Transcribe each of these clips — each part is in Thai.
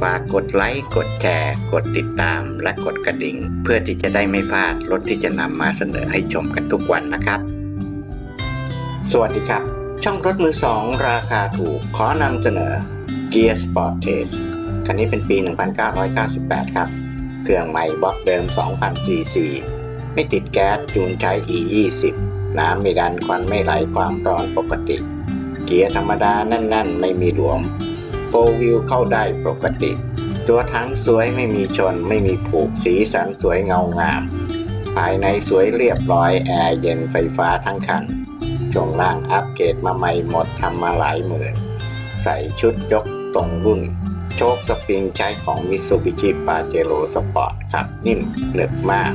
ฝากกดไลค์ กดแชร์ กดติดตาม และกดกระดิ่ง เพื่อที่จะได้ไม่พลาดรถที่จะนำมาเสนอให้ชมกันทุกวันนะครับ สวัสดีครับ ช่องรถมือสองราคาถูกขอนำเสนอ Gear Sportage คันนี้เป็นปี 1998 ครับ เครื่องใหม่บล็อกเดิม 2,000 cc ไม่ติดแก๊สจูนใช้ E20 น้ำไม่ดันควันไม่ไหลความร้อนปกติ เกียร์ธรรมดาแน่น ๆ ไม่มีหลวม โฟวิวเข้าได้ปกติ ตัวทั้งสวยไม่มีชนไม่มีผูกสีสันสวยเงางาม ภายในสวยเรียบร้อยแอร์เย็นไฟฟ้าทั้งคันช่วงล่างอัปเกรดมาใหม่หมดทำมาหลายหมื่น ใส่ชุดยกตรงรุ่น โชคสปริงใช้ของมิ t ซูบิชิปาเจโรสปอร์ตครับนิ่มเหนึบมาก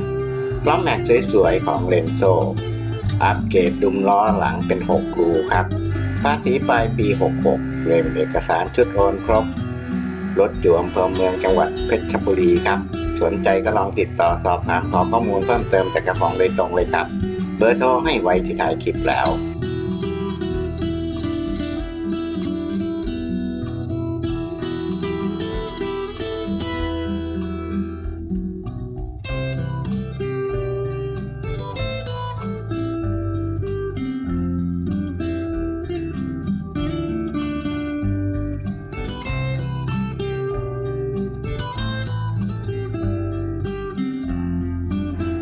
ล้อแม็กสวยๆของเรนโซอัปเกรดดุมล้อหลังเป็น 6 รูครับภาษีปลายปี 66 เล่มเอกสารชุดโอนครบ รถอยู่อำเภอเมืองจังหวัดเพชรบุรีครับ สนใจก็ลองติดต่อสอบถามขอข้อมูลเพิ่มเติมจากกระป๋องโดยตรงเลยครับ เบอร์โทรให้ไว้ที่ถ่ายคลิปแล้ว